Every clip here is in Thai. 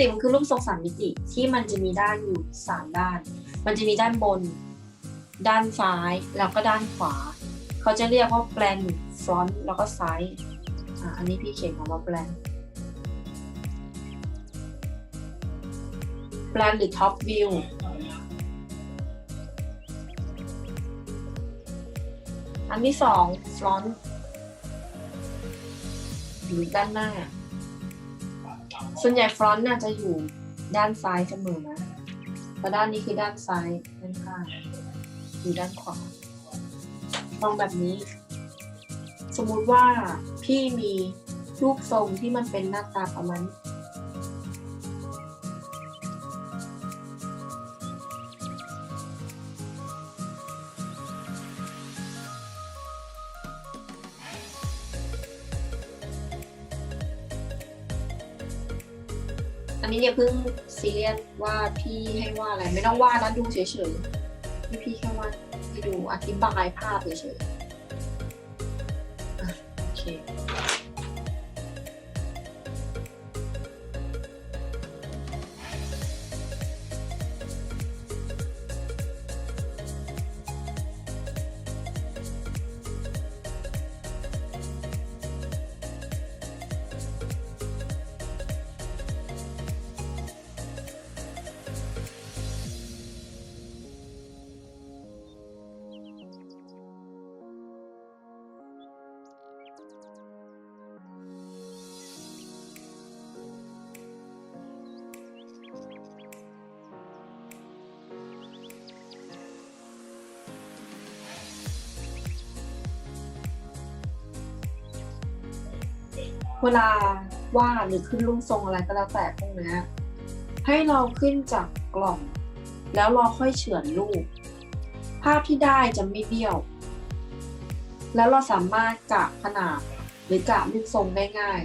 ติมันคือรูปทรงสามมิติที่มันจะมีด้านอยู่สามด้าน มันจะมีด้านบน ด้านซ้าย แล้วก็ด้านขวา เขาจะเรียกว่าแปลนฟรอนต์แล้วก็ไซด์อะอันนี้พี่เขียนคำว่าแปลนแปลนหรือท็อปวิวอันที่สองฟรอนต์อยู่ด้านหน้า ส่วนใหญ่ฟรอนต์น่าจะอยู่ด้านซ้ายเสมอนะแต่ด้านนี้คือด้านซ้ายด้านข้างอยู่ด้านขวาลองแบบนี้ สมมุติว่าพี่มีรูปทรงที่มันเป็นหน้าตาประมาณนี้ อย่าเพิ่งซีเรียสว่าพี่ให้ว่าอะไร ไม่ต้องว่านะดูเฉยๆพี่พี่แค่ว่าให้ดูอธิบายภาพเฉยๆ เวลาวาดหรือขึ้นรูปทรงอะไรก็แล้วแต่พวกนี้ให้เราขึ้นจากกล่อง แล้วเราค่อยเฉือนรูป ภาพที่ได้จะไม่เบี้ยว แล้วเราสามารถกะขนาดหรือกะรูปทรงได้ง่าย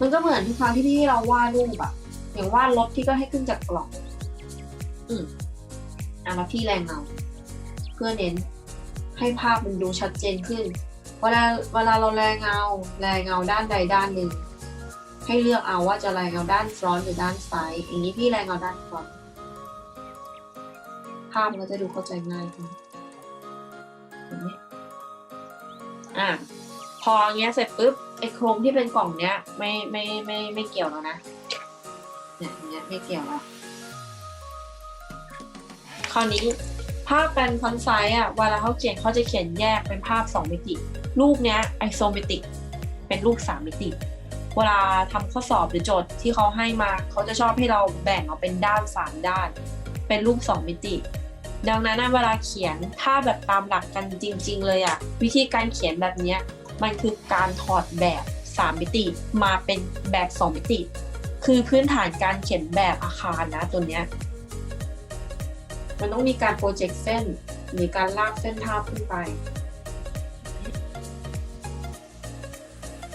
มันก็เหมือนทุกครั้งที่พี่เราวาดรูปอะอย่างวาดรถพี่ก็ให้ขึ้นจากกล่อง อืมอะแล้วพี่แรงเงาเพื่อเน้นให้ภาพมันดูชัดเจนขึ้น เวลาเวลาเราแรงเงาแรงเงาด้านใดด้านหนึ่ง ให้เลือกเอาว่าจะแรงเงาด้านฟรอนต์หรือด้านซ้ายอย่างนี้พี่แรงเงาด้านฟรอนต์ภาพมันก็จะดูเข้าใจง่ายขึ้นเห็นไหมอะพออย่างเงี้ยเสร็จปุ๊บไอ้โครงที่เป็นกล่องเนี้ย ไม่ไม่ไม่ไม่เกี่ยวแล้วนะเนี่ยอย่างเงี้ยไม่เกี่ยวแล้วคราวนี้ ภาพเป็นฟอนต์ไซส์อะเวลาเขาเขียนเขาจะเขียนแยกเป็นภาพ 2 มิติ รูปเนี้ยไอโซเมติกเป็นรูป 3 มิติ เวลาทำข้อสอบหรือโจทย์ที่เขาให้มาเขาจะชอบให้เราแบ่งออกเป็นด้าน 3 ด้าน เป็นรูป 2 มิติ ดังนั้นเวลาเขียนถ้าแบบตามหลักกันจริง ๆ เลยอะวิธีการเขียนแบบเนี้ยมันคือการถอดแบบ 3 มิติมาเป็นแบบ 2 มิติ คือพื้นฐานการเขียนแบบอาคารนะตัวเนี้ย มันต้องมีการโปรเจกต์เส้นมีการลากเส้นภาพขึ้นไป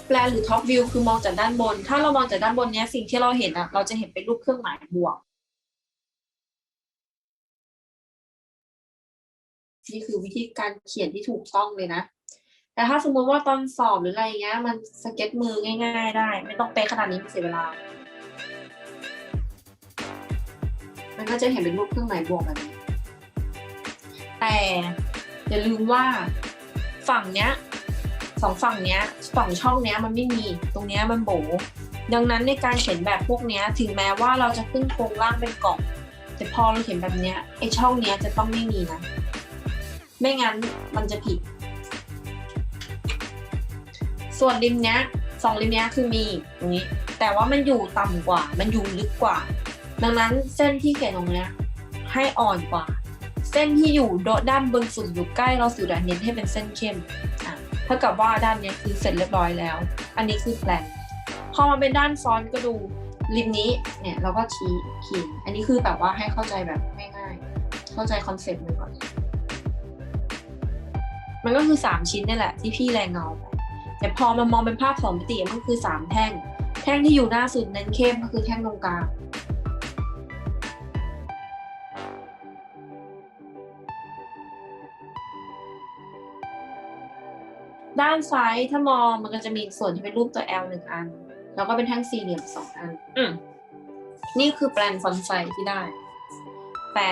แปลหรือท็อปวิวคือมองจากด้านบน ถ้าเรามองจากด้านบนเนี้ยสิ่งที่เราเห็นอะเราจะเห็นเป็นรูปเครื่องหมายบวก นี่คือวิธีการเขียนที่ถูกต้องเลยนะ แต่ถ้าสมมติว่าตอนสอบหรืออะไรเงี้ย มันสเก็ตมือง่าย ๆ ได้ ไม่ต้องเป๊ะขนาดนี้มันเสียเวลา มันก็จะเห็นเป็นรูปเครื่องหมายบวกแบบนี้ แต่อย่าลืมว่าฝั่งเนี้ยสองฝั่งเนี้ยฝั่งช่องเนี้ยมันไม่มีตรงเนี้ยมันโบดังนั้นในการเขียนแบบพวกเนี้ยถึงแม้ว่าเราจะขึ้นโครงล่างเป็นกล่อง แต่พอเราเขียนแบบเนี้ยไอช่องเนี้ยจะต้องไม่มีนะไม่งั้นมันจะผิด ส่วนริมเนี้ยสองริมเนี้ยคือมีตรงนี้ แต่ว่ามันอยู่ต่ำกว่า มันอยู่ลึกกว่า ดังนั้นเส้นที่เขียนตรงเนี้ยให้อ่อนกว่า เส้นที่อยู่ด้านบนสุดอยู่ใกล้เราสุดอะเน้นให้เป็นเส้นเข้มอะเท่ากับว่าด้านนี้คือเสร็จเรียบร้อยแล้ว อันนี้คือแปลนพอมาเป็นด้านซ้อนก็ดูริมนี้เนี่ยเราก็ชี้เขียนอันนี้คือแบบว่าให้เข้าใจแบบง่ายๆ เข้าใจคอนเซ็ปต์มันก่อนมันก็คือสามชิ้นนี่แหละที่พี่แรงเงาไปแต่พอมามองเป็นภาพสองมิติมันคือสามแท่ง แท่งที่อยู่หน้าสุดเน้นเข้มก็คือแท่งตรงกลาง ด้านซ้ายถ้ามองมันก็จะมีส่วนที่เป็นรูปตัว L หนึ่งอัน แล้วก็เป็นแท่งสี่เหลี่ยมสองอัน อืมนี่คือแปลนฟอนต์ไซส์ที่ได้ แต่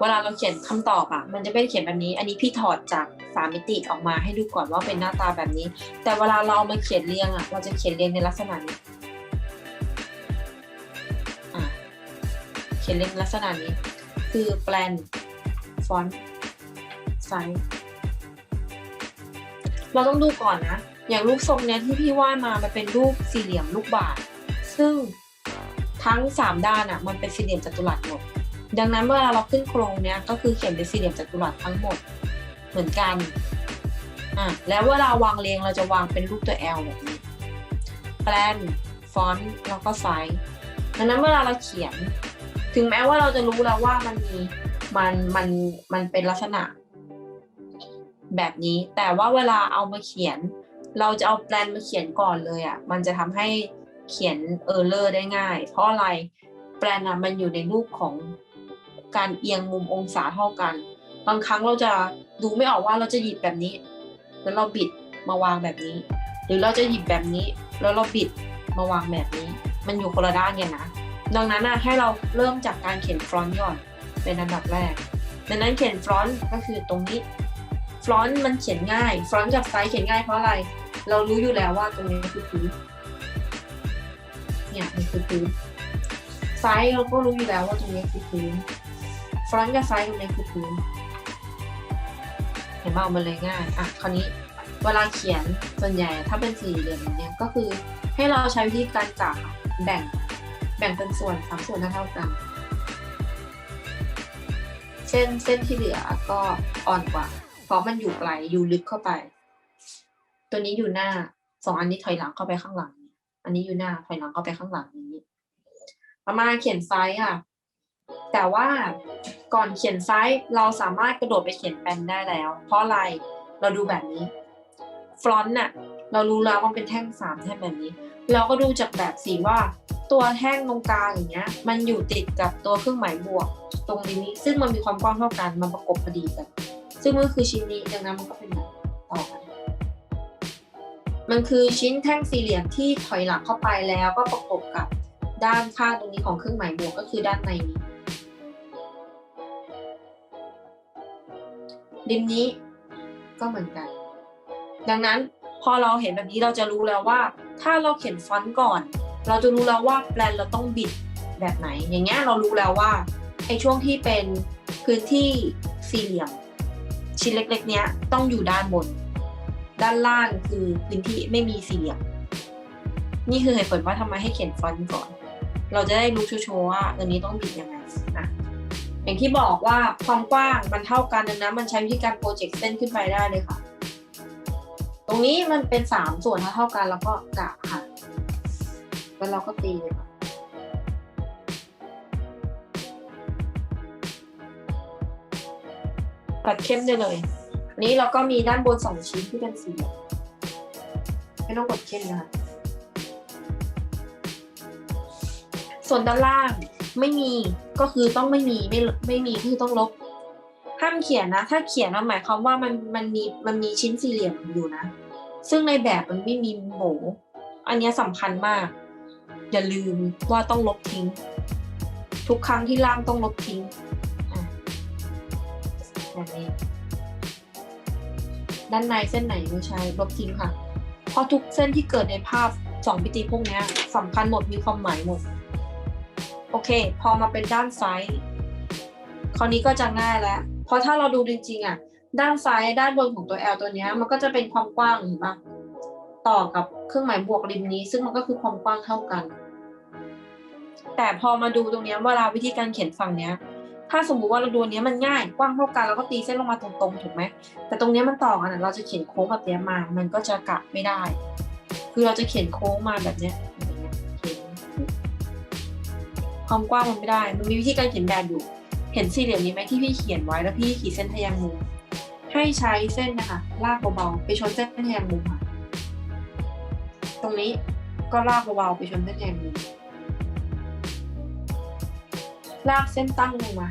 เวลาเราเขียนคำตอบอะมันจะไม่ได้เขียนแบบนี้ อันนี้พี่ถอดจากสามมิติออกมาให้ดูก่อนว่าเป็นหน้าตาแบบนี้ แต่เวลาเราเอามาเขียนเรียงอะเราจะเขียนเรียงในลักษณะนี้อะเขียนเรียงในลักษณะนี้ คือแปลนฟอนต์ไซส์ เราต้องดูก่อนนะ อย่างรูปทรงเนี้ยที่พี่วาดมามันเป็นรูปสี่เหลี่ยมลูกบาศก์ซึ่งทั้งสามด้านอะมันเป็นสี่เหลี่ยมจัตุรัสหมด ดังนั้นเมื่อเราขึ้นโครงเนี้ยก็คือเขียนเป็นสี่เหลี่ยมจัตุรัสทั้งหมดเหมือนกันอะแล้วเวลาวางเรียงเราจะวางเป็นรูปตัว L แบบนี้แปลนฟอนต์แล้วก็ไซส์ดังนั้นเวลาเราเขียน ถึงแม้ว่าเราจะรู้แล้วว่ามันมีมันมันมันเป็นลักษณะ แบบนี้ แต่ว่าเวลาเอามาเขียน เราจะเอาแปลนมาเขียนก่อนเลยอะมันจะทำให้เขียนเออร์เลอร์ได้ง่าย เพราะอะไรแปลนอะมันอยู่ในรูปของการเอียงมุมองศาเท่ากัน บางครั้งเราจะดูไม่ออกว่าเราจะหยิบแบบนี้ แล้วเราบิดมาวางแบบนี้ หรือเราจะหยิบแบบนี้ แล้วเราบิดมาวางแบบนี้ มันอยู่คนละด้านกันนะดังนั้นนะให้เราเริ่มจากการเขียนฟรอนต์ก่อนเป็นอันดับแรกดังนั้นเขียนฟรอนต์ก็คือตรงนี้ ฟรอนต์มันเขียนง่ายฟรอนต์กับไซส์เขียนง่ายเพราะอะไร เรารู้อยู่แล้วว่าตรงนี้คือพื้นเนี่ยมันคือพื้นไซส์เราก็รู้อยู่แล้วว่าตรงนี้คือพื้นฟรอนต์กับไซส์ตรงนี้คือพื้นเห็นไหมเอามาเลยง่ายอะคราวนี้เวลาเขียนส่วนใหญ่ถ้าเป็นสี่เหลี่ยมเนี้ยก็คือให้เราใช้วิธีการกะค่ะแบ่งแบ่งเป็นส่วนสามส่วนเท่ากันเส้นเส้นที่เหลือก็อ่อนกว่า เพราะมันอยู่ไกลอยู่ลึกเข้าไป ตัวนี้อยู่หน้าสองอันนี้ถอยหลังเข้าไปข้างหลัง อันนี้อยู่หน้าถอยหลังเข้าไปข้างหลังนี้ ประมาณเขียนไซส์ค่ะ แต่ว่าก่อนเขียนไซส์เราสามารถกระโดดไปเขียนแปนได้แล้ว เพราะอะไรเราดูแบบนี้ฟรอนต์น่ะเรารู้แล้วว่าเป็นแท่งสามแท่งแบบนี้ เราก็ดูจากแบบสีว่า ตัวแท่งตรงกลางอย่างเงี้ย มันอยู่ติดกับตัวเครื่องหมายบวก ตรงนี้ซึ่งมันมีความกว้างเท่ากันมันประกบพอดีกัน ซึ่งมันคือชิ้นนี้ดังนั้นมันก็เป็นแบบต่อกันมันคือชิ้นแท่งสี่เหลี่ยมที่ถอยหลังเข้าไปแล้วก็ประกบกับด้านข้างตรงนี้ของเครื่องหมายบวกก็คือด้านในนี้ริมนี้ก็เหมือนกัน ดังนั้นพอเราเห็นแบบนี้เราจะรู้แล้วว่า ถ้าเราเขียนฟอนต์ก่อน เราจะรู้แล้วว่าแปลนเราต้องบิดแบบไหน อย่างเงี้ยเรารู้แล้วว่าไอ้ช่วงที่เป็นพื้นที่สี่เหลี่ยม ชิ้นเล็กๆ เนี้ยต้องอยู่ด้านบน ด้านล่างคือพื้นที่ไม่มีสี่เหลี่ยม นี่คือเหตุผลว่าทำไมให้เขียนฟอนต์ก่อน เราจะได้รู้ชัวร์ว่าตัวนี้ต้องบิดยังไงนะอย่างที่บอกว่าความกว้างมันเท่ากันดังนั้นมันใช้วิธีการโปรเจกต์เส้นขึ้นไปได้เลยค่ะ ตรงนี้มันเป็นสามส่วนเท่ากันแล้วก็กะค่ะแล้วเราก็ตีเลยค่ะ ตัดเข้มได้เลย นี้เราก็มีด้านบนสองชิ้นที่เป็นสีเหลืองไม่ต้องกดเข้มนะคะส่วนด้านล่างไม่มีก็คือต้องไม่มีไม่ไม่มีคือต้องลบห้ามเขียนนะ ถ้าเขียนมันหมายความว่ามันมันมีมันมีชิ้นสี่เหลี่ยมอยู่นะ ซึ่งในแบบมันไม่มีโหมอันนี้สำคัญมาก อย่าลืมว่าต้องลบทิ้ง ทุกครั้งที่ล่างต้องลบทิ้ง แบบนี้ ด้านในเส้นไหนไม่ใช่ลบทิ้งค่ะ เพราะทุกเส้นที่เกิดในภาพสองมิติพวกนี้สำคัญหมดมีความหมายหมด โอเค พอมาเป็นด้านซ้ายคราวนี้ก็จะง่ายแล้ว เพราะถ้าเราดูจริงๆอะด้านซ้ายด้านบนของตัว L ตัวนี้มันก็จะเป็นความกว้างเห็นปะต่อกับเครื่องหมายบวกริมนี้ ซึ่งมันก็คือความกว้างเท่ากัน แต่พอมาดูตรงนี้เวลาวิธีการเขียนฝั่งเนี้ย ถ้าสมมุติว่าเราดูนเนี้ยมันง่ายกว้างเท่ากันแล้วก็ตีเส้นลงมาตรงๆถูกไหมแต่ตรงเนี้ยมันต่อกันอะเราจะเขียนโค้งแบบเนี้ยมา มันก็จะกะไม่ได้ คือเราจะเขียนโค้งมาแบบเนี้ยความกว้างมันไม่ได้ มันมีวิธีการเขียนแบบอยู่ เห็นสี่เหลี่ยมนี้ไหมที่พี่เขียนไว้แล้วพี่ขีดเส้นทะแยงมุมให้ใช้เส้นนะคะลากเบาๆไปชนเส้นทะแยงมุมค่ะ ตรงนี้ก็ลากเบาๆไปชนเส้นทะแยงมุม ลากเส้นตั้งลงมา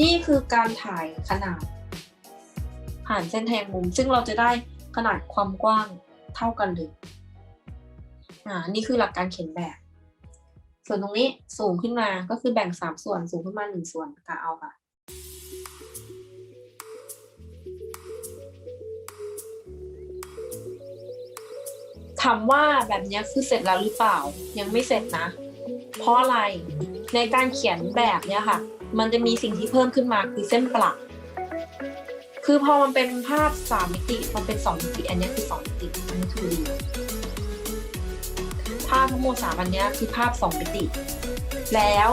นี่คือการถ่ายขนาด ผ่านเส้นแยงมุม ซึ่งเราจะได้ขนาดความกว้างเท่ากันเลยอ่านี่คือหลักการเขียนแบบ ส่วนตรงนี้สูงขึ้นมาก็คือแบ่งสามส่วนสูงขึ้นมาหนึ่งส่วนกะเอาค่ะถามว่าแบบนี้คือเสร็จแล้วหรือเปล่า ยังไม่เสร็จนะ เพราะอะไรในการเขียนแบบเนี้ยค่ะ มันจะมีสิ่งที่เพิ่มขึ้นมาคือเส้นประคือพอมันเป็นภาพสามมิติมันเป็นสองมิติ อันนี้คือสองมิติอันนี้คือดีภาพทั้งหมดสามอันนี้คือภาพสองมิติ แล้ว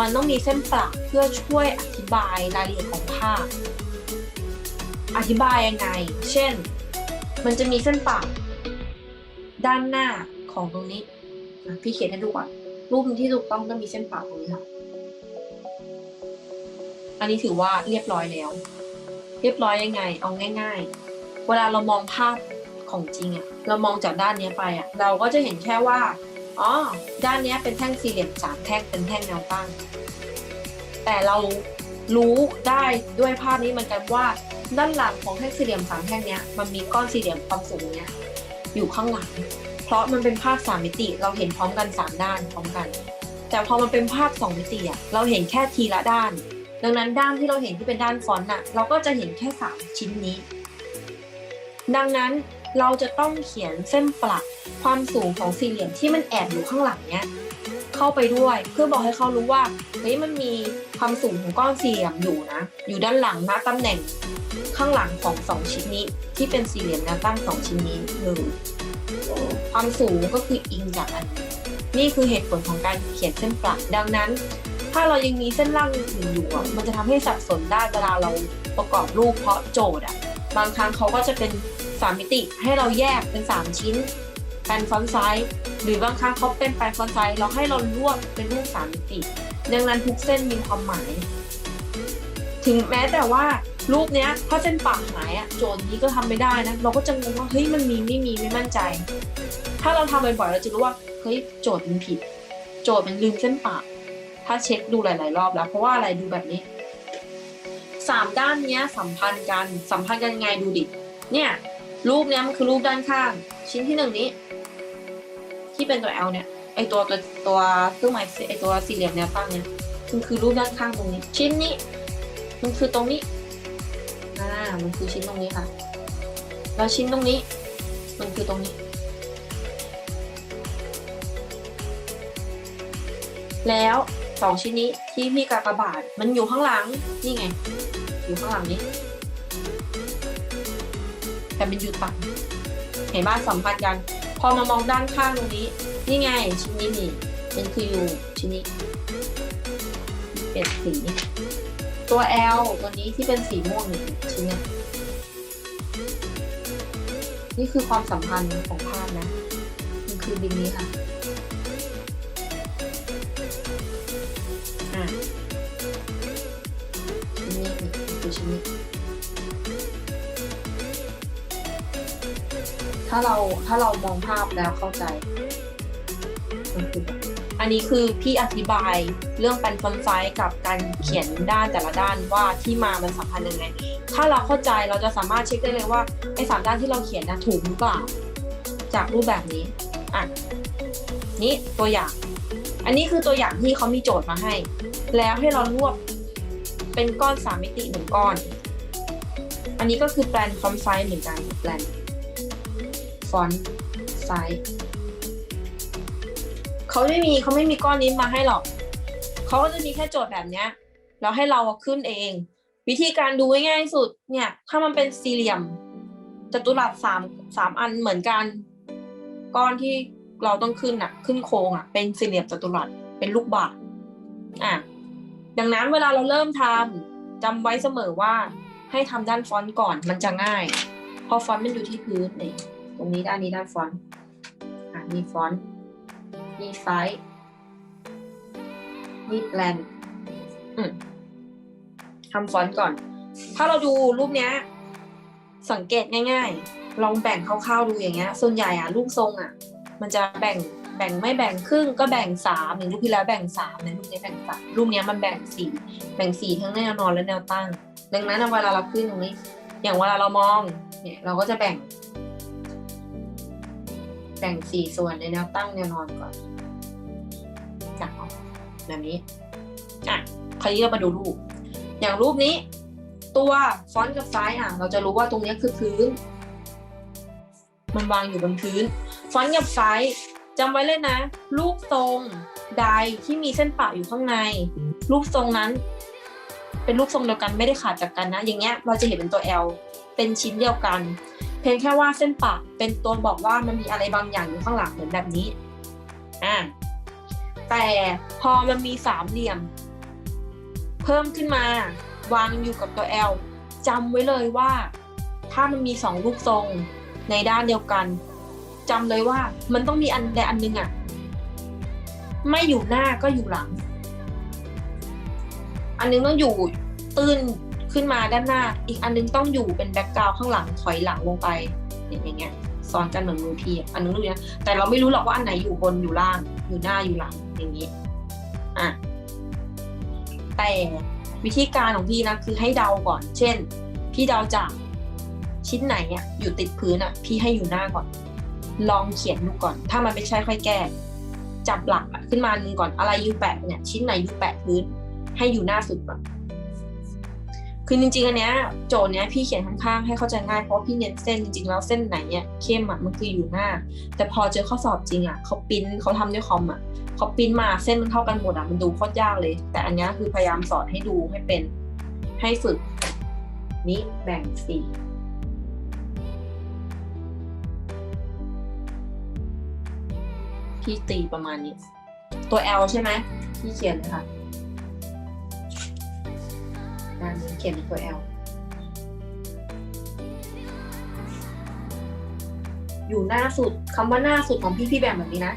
มันต้องมีเส้นประเพื่อช่วยอธิบายรายละเอียดของภาพ อธิบายยังไง เช่น มันจะมีเส้นประด้านหน้าของตรงนี้ พี่เขียนให้ดูก่อน รูปที่ถูกต้องต้องมีเส้นประตรงนี้ค่ะ อันนี้ถือว่าเรียบร้อยแล้ว เรียบร้อยยังไง เอาง่าย ๆ เวลาเรามองภาพของจริงอะเรามองจากด้านนี้ไปอะเราก็จะเห็นแค่ว่าอ๋อด้านนี้เป็นแท่งสี่เหลี่ยมสามแท่งเป็นแท่งแนวตั้ง แต่เรารู้ได้ด้วยภาพนี้เหมือนกันว่า ด้านหลังของแท่งสี่เหลี่ยมสามแท่งเนี้ยมันมีก้อนสี่เหลี่ยมความสูงเนี้ยอยู่ข้างหลัง เพราะมันเป็นภาพสามมิติ เราเห็นพร้อมกันสามด้านพร้อมกัน แต่พอมันเป็นภาพสองมิติอะเราเห็นแค่ทีละด้าน ดังนั้นด้านที่เราเห็นที่เป็นด้านฟอนต์น่ะเราก็จะเห็นแค่สามชิ้นนี้ ดังนั้นเราจะต้องเขียนเส้นประความสูงของสี่เหลี่ยมที่มันแอบอยู่ข้างหลังเนี้ยเข้าไปด้วยเพื่อบอกให้เขารู้ว่าเฮ้ยมันมีความสูงของก้อนสี่เหลี่ยมอยู่นะ อยู่ด้านหลังนะตำแหน่งข้างหลังของสองชิ้นนี้ ที่เป็นสี่เหลี่ยมแนวตั้งสองชิ้นนี้เลย ความสูงก็คืออิงจากอันนี่คือเหตุผลของการเขียนเส้นประดังนั้น ถ้าเรายังมีเส้นล่างอื่นอยู่อะมันจะทำให้สับสนได้เวลาเราประกอบรูปเพราะโจทย์อะบางครั้งเขาก็จะเป็นสามมิติให้เราแยกเป็นสามชิ้นแปนฟอนต์ไซส์หรือบางครั้งเขาเป็นแปนฟอนต์ไซส์เราให้เรารวบเป็นรูปสามมิติ ดังนั้นทุกเส้นมีความหมาย ถึงแม้แต่ว่า รูปเนี้ยถ้าเส้นปากหายอะโจทย์นี้ก็ทำไม่ได้นะ เราก็จะงงว่าเฮ้ยมันมีไม่มีไม่มั่นใจ ถ้าเราทำบ่อยๆเราจะรู้ว่าเฮ้ยโจทย์มันผิด โจทย์มันลืมเส้นปาก ถ้าเช็คดูหลาย ๆ รอบแล้ว เพราะว่าอะไรดูแบบนี้สามด้านเนี้ยสัมพันธ์กันสัมพันธ์กันยังไงดูดิเนี่ยรูปเนี้ยมันคือรูปด้านข้าง ชิ้นที่หนึ่งนี้ ที่เป็นตัว L เนี่ยไอตัวตัวตัวเครื่องหมายไอตัวสี่เหลี่ยมแนวตั้งเนี่ยมันคือรูปด้านข้างตรงนี้ ชิ้นนี้มันคือตรงนี้ อ่ามันคือชิ้นตรงนี้ค่ะ แล้วชิ้นตรงนี้ มันคือตรงนี้ แล้วสองชิ้นนี้ที่พี่กากบาทมันอยู่ข้างหลังนี่ไง อยู่ข้างหลังนี้ แต่เป็นอยู่ต่ำเห็นบ้าสัมพันธ์กัน พอมามองด้านข้างตรงนี้ นี่ไง ชิ้นนี้นี่มันคืออยู่ชิ้นนี้เป็นสี ตัว L ตัวนี้ที่เป็นสีม่วงนี่ชิ้นนี้นี่คือความสัมพันธ์ของภาพนะ มันคือดินนี้ค่ะอะชิ้นนี้คือชิ้นนี้ถ้าเราถ้าเรามองภาพแล้วเข้าใจมันคือแบบ อันนี้คือพี่อธิบายเรื่องปันฟอนต์ไซส์กับการเขียนด้านแต่ละด้านว่าที่มามันสัมพันธ์ยังไง ถ้าเราเข้าใจเราจะสามารถเช็คได้เลยว่าไอ้สามด้านที่เราเขียนนะถูกหรือเปล่า จากรูปแบบนี้อะนี่ตัวอย่าง อันนี้คือตัวอย่างที่เขามีโจทย์มาให้ แล้วให้เรารวบเป็นก้อนสามมิติหนึ่งก้อน อันนี้ก็คือแปลนฟอนต์ไซส์เหมือนกันแปลนฟอนต์ไซส์ เขาไม่มีเขาไม่มีก้อนนี้มาให้หรอกเขาก็จะมีแค่โจทย์แบบเนี้ยแล้วให้เราขึ้นเอง วิธีการดูง่ายสุดเนี่ย ถ้ามันเป็นสี่เหลี่ยมจัตุรัสสามสามอันเหมือนกัน ก้อนที่เราต้องขึ้นอะขึ้นโครงอะเป็นสี่เหลี่ยมจัตุรัสเป็นลูกบาศก์อะดังนั้นเวลาเราเริ่มทำจำไว้เสมอว่าให้ทำด้านฟอนต์ก่อนมันจะง่าย เพราะฟอนต์มันอยู่ที่พื้นนี่ตรงนี้ด้านนี้ด้านฟอนต์อะมีฟอนต์ มีไซส์มีแปลนอืมทำฟอนต์ก่อน ถ้าเราดูรูปเนี้ย สังเกตง่าย ๆ ลองแบ่งคร่าวๆดูอย่างเงี้ย ส่วนใหญ่อะรูปทรงอะมันจะแบ่งแบ่งไม่แบ่งครึ่งก็แบ่งสามอย่างรูปที่แล้วแบ่งสามในรูปนี้แบ่งสามรูปเนี้ยมันแบ่งสี่แบ่งสี่ทั้งแนวนอนและแนวตั้ง ดังนั้นเวลาเราขึ้นตรงนี้ อย่างเวลาเรามองเนี่ยเราก็จะแบ่ง แบ่งสี่ส่วนในแนวตั้งแนวนอนก่อนจ้ะแบบนี้อะคราวนี้เรามาดูรูป อย่างรูปนี้ ตัวฟอนต์กับซ้ายอะ เราจะรู้ว่าตรงนี้คือพื้น มันวางอยู่บนพื้น ฟอนต์กับซ้ายจำไว้เลยนะ รูปทรงใดที่มีเส้นปะอยู่ข้างใน รูปทรงนั้น เป็นรูปทรงเดียวกันไม่ได้ขาดจากกันนะ อย่างเงี้ย เราจะเห็นเป็นตัว L เป็นชิ้นเดียวกัน เพียงแค่ว่าเส้นปะเป็นตัวบอกว่ามันมีอะไรบางอย่างอยู่ข้างหลังเหมือนแบบนี้อ่าแต่พอมันมีสามเหลี่ยม เพิ่มขึ้นมาวางอยู่กับตัว L จำไว้เลยว่า ถ้ามันมีสองรูปทรงในด้านเดียวกันจำเลยว่ามันต้องมีอันใดอันหนึงอะไม่อยู่หน้าก็อยู่หลัง อันนึงต้องอยู่ตื้น ขึ้นมาด้านหน้า อีกอันนึงต้องอยู่เป็นแบ็กกราวข้างหลังถอยหลังลงไปอย่างเงี้ยซ้อนกันเหมือนมือพีอันนึงรู้นะแต่เราไม่รู้หรอกว่าอันไหนอยู่บนอยู่ล่างอยู่หน้าอยู่หลังอย่างนี้อะแต่วิธีการของพี่นะคือให้เดาก่อน เช่น พี่เดาจากชิ้นไหนเนี่ยอยู่ติดพื้นอะ พี่ให้อยู่หน้าก่อน ลองเขียนดูก่อน ถ้ามันไม่ใช่ค่อยแก้ จับหลักขึ้นมาหนึ่งก่อนอะไรอยู่แปะเนี่ย ชิ้นไหนอยู่แปะพื้น ให้อยู่หน้าสุดก่อน คือจริงๆอันเนี้ยโจทย์เนี้ยพี่เขียนข้างๆให้เข้าใจง่ายเพราะพี่เน้นเส้นจริงๆแล้วเส้นไหนเนี่ยเข้มอะมันคืออยู่หน้า แต่พอเจอข้อสอบจริงอะเขาปิ้นเขาทำด้วยคอมอะเขาปิ้นมาเส้นมันเท่ากันหมดอะมันดูโคตรยากเลย แต่อันเนี้ยคือพยายามสอนให้ดูให้เป็นให้ฝึกนี้แบ่งสีพี่ตีประมาณนี้ ตัว L ใช่ไหมพี่เขียนเลยค่ะ ด้านนี้เขียนตัว L อยู่หน้าสุดคำว่าหน้าสุดของพี่พี่แบ่งแบบนี้นะ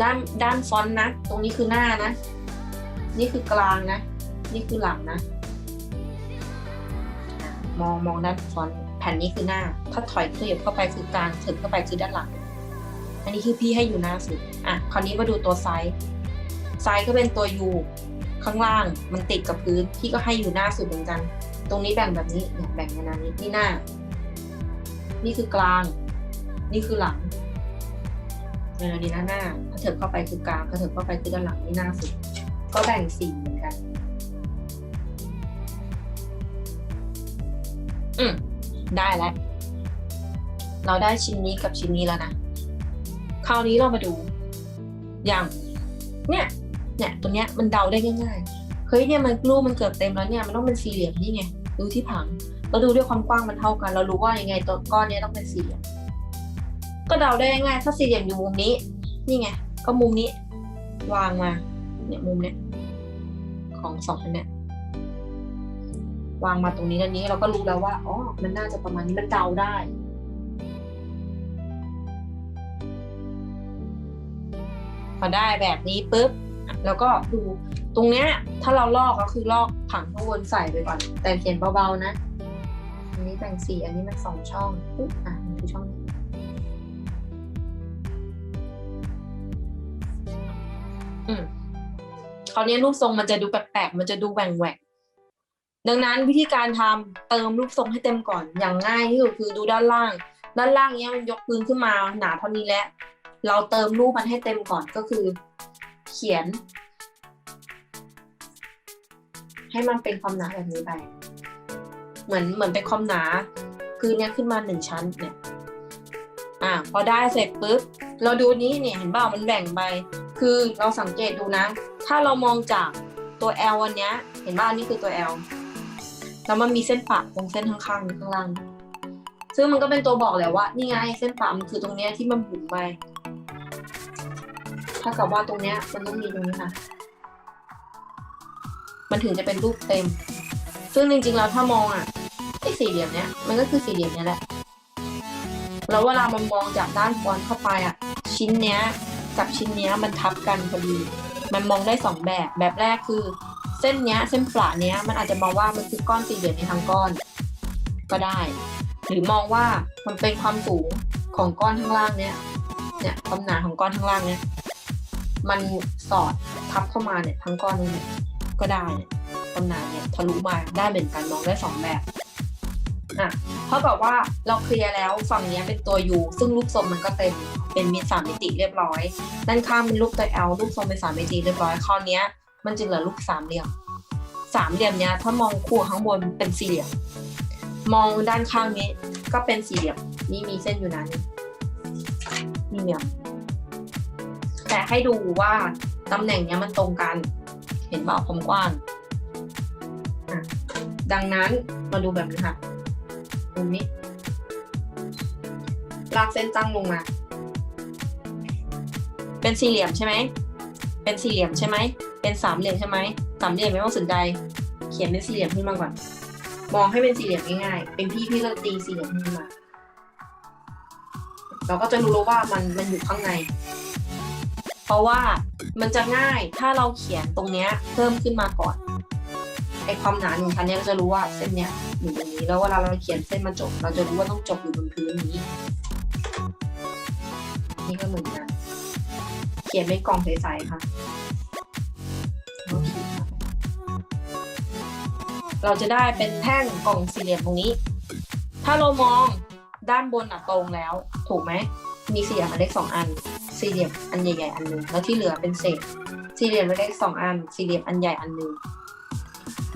ด้านด้านฟอนต์นะ ตรงนี้คือหน้านะ นี่คือกลางนะ นี่คือหลังนะ มองมองด้านฟอนต์แผ่นนี้คือหน้า ถ้าถอยขยับเข้าไปคือกลางถึงเข้าไปคือด้านหลัง อันนี้คือพี่ให้อยู่หน้าสุด อะ คราวนี้มาดูตัวไซส์ ไซส์ก็เป็นตัว U ข้างล่างมันติดกับพื้นพี่ก็ให้อยู่หน้าสุดเหมือนกัน ตรงนี้แบ่งแบบนี้เนี่ยแบ่งขนาดนี้นี่หน้า นี่คือกลาง นี่คือหลังเวลานี้นะหน้ากระเถิบเข้าไปคือกลางกระเถิบเข้าไปคือด้านหลังนี่หน้าสุด ก็แบ่งสีเหมือนกัน อืมได้แล้วเราได้ชิ้นนี้กับชิ้นนี้แล้วนะ คราวนี้เรามาดูอย่าง เนี่ย เนี่ยตัวเนี้ยมันเดาได้ง่ายๆเฮ้ยเนี่ยมันรูปมันเกือบเต็มแล้วเนี่ยมันต้องเป็นสี่เหลี่ยมนี่ไงดูที่ผังเราดูด้วยความกว้างมันเท่ากัน เรารู้ว่ายังไงตัวก้อนเนี้ยต้องเป็นสี่เหลี่ยมก็เดาได้ง่ายๆถ้าสี่เหลี่ยมอยู่มุมนี้ นี่ไงก็มุมนี้ วางมาเนี่ยมุมเนี้ยของสองอันเนี้ยวางมาตรงนี้ด้านนี้เราก็รู้แล้วว่าอ๋อมันน่าจะประมาณนี้มันเดาได้พอได้แบบนี้ปุ๊บ แล้วก็ดูตรงเนี้ย ถ้าเราลอกก็คือลอกผังข้างบนใส่ไปก่อน แต่เขียนเบาๆนะ อันนี้แบ่งสี่อันนี้มันสองช่องปุ๊บอะมันคือช่องนี้อืมคราวนี้รูปทรงมันจะดูแปลกๆ มันจะดูแหว่งแหวกดังนั้นวิธีการทำเติมรูปทรงให้เต็มก่อน อย่างง่ายที่สุดคือดูด้านล่าง ด้านล่างเนี้ยมันยกพื้นขึ้นมาหนาเท่านี้แล้ว เราเติมรูปมันให้เต็มก่อนก็คือ เขียน ให้มันเป็นความหนาแบบนี้ไปเหมือนเหมือนเป็นความหนาคือเนี้ยขึ้นมาหนึ่งชั้นเนี่ยอ่าพอได้เสร็จปุ๊บเราดูนี้เนี่ยเห็นเปล่ามันแบ่งไปคือเราสังเกตดูนะ ถ้าเรามองจากตัว L อันเนี้ย เห็นว่าอันนี้คือตัว L แล้วมันมีเส้นปะตรงเส้นข้างๆข้างล่าง ซึ่งมันก็เป็นตัวบอกแหละว่า นี่ไงเส้นปะมันคือตรงเนี้ยที่มันบุ๋มไป ถ้ากับว่าตรงเนี้ยมันต้องมีตรงนี้ค่ะ มันถึงจะเป็นรูปเต็ม ซึ่งจริงๆแล้วถ้ามองอะไอ้สี่เหลี่ยมเนี้ยมันก็คือสี่เหลี่ยมเนี้ยแหละ แล้วเวลามันมองจากด้านฟอนเข้าไปอะ ชิ้นเนี้ยกับชิ้นเนี้ยมันทับกันพอดี มันมองได้สองแบบ แบบแรกคือ เส้นเนี้ยเส้นปลาเนี้ยมันอาจจะมองว่ามันคือก้อนสี่เหลี่ยมในทั้งก้อน ก็ได้ หรือมองว่ามันเป็นความสูงของก้อนข้างล่างเนี้ยเนี่ยความหนาของก้อนข้างล่างเนี้ย มันสอดทับเข้ามาเนี่ยทั้งก้อนนี้เนี่ยก็ได้เนี่ยความหนเนี่ยทะลุมาได้เหมือนกันมองได้สองแบบอะเท่ากับว่าเราเคลียร์แล้วฝั่งนี้เป็นตัว U ซึ่งรูปทรงมันก็เต็มเป็นมีสามมิติเรียบร้อย ด้านข้างเป็นรูปตัว L รูปทรงเป็นสามมิติเรียบร้อยคราวนี้มันจะเหลือรูปสามเหลี่ยมสามเหลี่ยมเนี้ยถ้ามองคู่ข้างบนเป็นสี่เหลี่ยม มองด้านข้างนี้ก็เป็นสี่เหลี่ยมนี่มีเส้นอยู่นะนี่นี่เหลี่ย แต่ให้ดูว่าตำแหน่งเนี้ยมันตรงกัน เห็นเปล่าความกว้างดังนั้นมาดูแบบนี้ค่ะตรงนี้ ลากเส้นตั้งลงมา เป็นสี่เหลี่ยมใช่ไหม เป็นสี่เหลี่ยมใช่ไหม เป็นสามเหลี่ยมใช่ไหม สามเหลี่ยมไม่ต้องสนใจ เขียนเป็นสี่เหลี่ยมขึ้นมาก่อน มองให้เป็นสี่เหลี่ยมง่ายๆ เป็นพี่พี่ก็ตีสี่เหลี่ยมขึ้นมา เราก็จะรู้แล้วว่ามันมันอยู่ข้างใน เพราะว่ามันจะง่ายถ้าเราเขียนตรงเนี้ยเพิ่มขึ้นมาก่อนไอความหนาหนึ่งชั้นเนี้ยเราจะรู้ว่าเส้นเนี้ยอยู่ตรงนี้แล้วเวลาเราเขียนเส้นมาจบ เราจะรู้ว่าต้องจบอยู่บนพื้นนี้ นี่ก็เหมือนกันเขียนเป็นกล่องใสๆค่ะเราจะได้เป็นแท่งกล่องสี่เหลี่ยมตรงนี้ ถ้าเรามองด้านบนอะตรงแล้ว ถูกไหม มีสี่เหลี่ยมอันเล็กสองอัน สี่เหลี่ยมอันใหญ่ๆอันหนึ่งแล้วที่เหลือเป็นเศษ สี่เหลี่ยมเล็กสองอัน สี่เหลี่ยมอันใหญ่อันหนึ่ง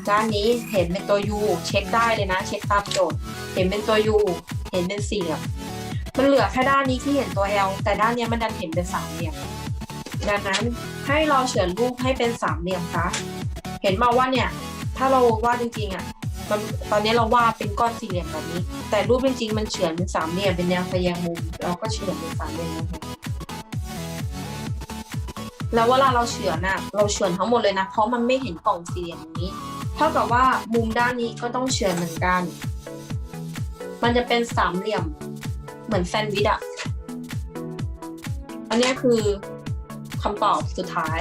ด้านนี้เห็นเป็นตัว U เช็คได้เลยนะ เช็คตามโจทย์ เห็นเป็นตัว U เห็นเป็นสี่เหลี่ยม มันเหลือแค่ด้านนี้ที่เห็นตัว L แต่ด้านนี้มันดันเห็นเป็นสามเหลี่ยม ดังนั้นให้เราเฉือนรูปให้เป็นสามเหลี่ยมซะเห็นมาว่าเนี่ย ถ้าเราวาดจริงๆอะมันตอนนี้เราวาดเป็นก้อนสี่เหลี่ยมแบบนี้ แต่รูปจริงๆมันเฉือนเป็นสามเหลี่ยมเป็นแนวทะแยงมุมเราก็เฉือนเป็นสามเหลี่ยมนะคะ แล้วเวลาเราเฉือนอะเราเฉือนทั้งหมดเลยนะ เพราะมันไม่เห็นกล่องสี่เหลี่ยมนี้ เท่ากับว่ามุมด้านนี้ก็ต้องเฉือนเหมือนกัน มันจะเป็นสามเหลี่ยม เหมือนแซนด์วิชอะอันนี้คือคำตอบสุดท้าย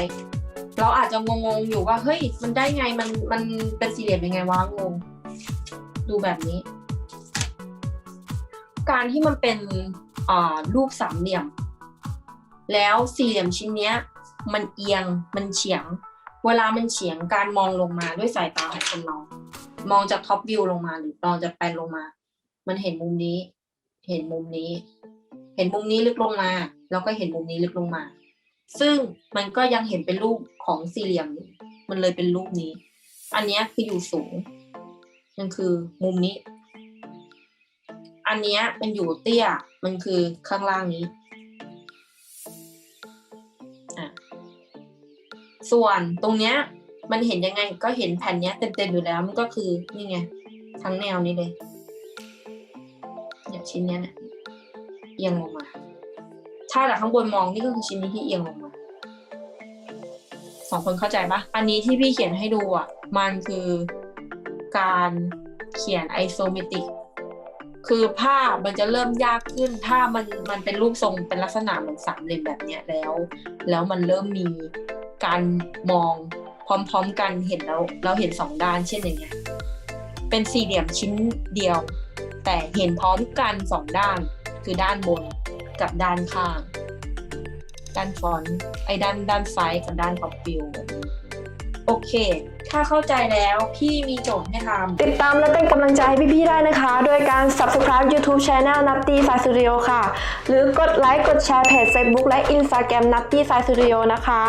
เราอาจจะงงๆอยู่ว่า เฮ้ย มันได้ไง มัน มันเป็นสี่เหลี่ยมยังไงวะ งง ดูแบบนี้ การที่มันเป็นอ่ารูปสามเหลี่ยม แล้วสี่เหลี่ยมชิ้นเนี้ย มันเอียงมันเฉียง เวลามันเฉียงการมองลงมาด้วยสายตาของคนเรามองจากท็อปวิวลงมาหรือมองจากแปลนลงมา มันเห็นมุมนี้ เห็นมุมนี้ เห็นมุมนี้ลึกลงมา แล้วก็เห็นมุมนี้ลึกลงมา ซึ่งมันก็ยังเห็นเป็นรูปของสี่เหลี่ยมอยู่มันเลยเป็นรูปนี้ อันนี้คืออยู่สูงมันคือมุมนี้ อันนี้มันอยู่เตี้ย มันคือข้างล่างนี้ ส่วนตรงเนี้ยมันเห็นยังไงก็เห็นแผ่นเนี้ยเต็มๆอยู่แล้วมันก็คือนี่ไงทั้งแนวนี้เลยเนี่ยชิ้นเนี้ยเนี่ยเอียงลงมาถ้าจากข้างบนมองนี่ก็คือชิ้นนี้ที่เอียงลงมาสองคนเข้าใจปะอันนี้ที่พี่เขียนให้ดูอะ มันคือการเขียนไอโซเมตริกคือภาพมันจะเริ่มยากขึ้น ถ้ามันมันเป็นรูปทรงเป็นลักษณะเหมือนสามเหลี่ยมแบบเนี้ยแล้ว แล้วมันเริ่มมี การมองพร้อมๆกันเห็นแล้วเราเห็นสองด้านเช่นอย่างเงี้ยเป็นสี่เหลี่ยมชิ้นเดียว แต่เห็นพร้อมกันสองด้าน คือด้านบนกับด้านข้าง ด้านฟอนต์ไอ้ด้านด้านซ้ายกับด้านขอปวิวแบบนี้ โอเค ถ้าเข้าใจแล้วพี่มีโจทย์ให้ทำติดตามและเป็นกำลังใจให้พี่ๆได้นะคะ โดยการ subscribe YouTube Channel Nutty Side Studio ค่ะ หรือกดไลค์กดแชร์เพจ Facebook และ Instagram Nutty Side Studio นะคะ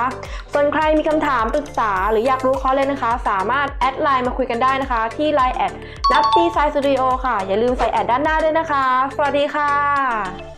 ส่วนใครมีคำถามปรึกษาหรืออยากรู้คอเลยนะคะ สามารถแอดไลน์มาคุยกันได้นะคะ ที่ Line แอด Nutty Side Studio ค่ะ อย่าลืมใส่แอดด้านหน้าด้วยนะคะ สวัสดีค่ะ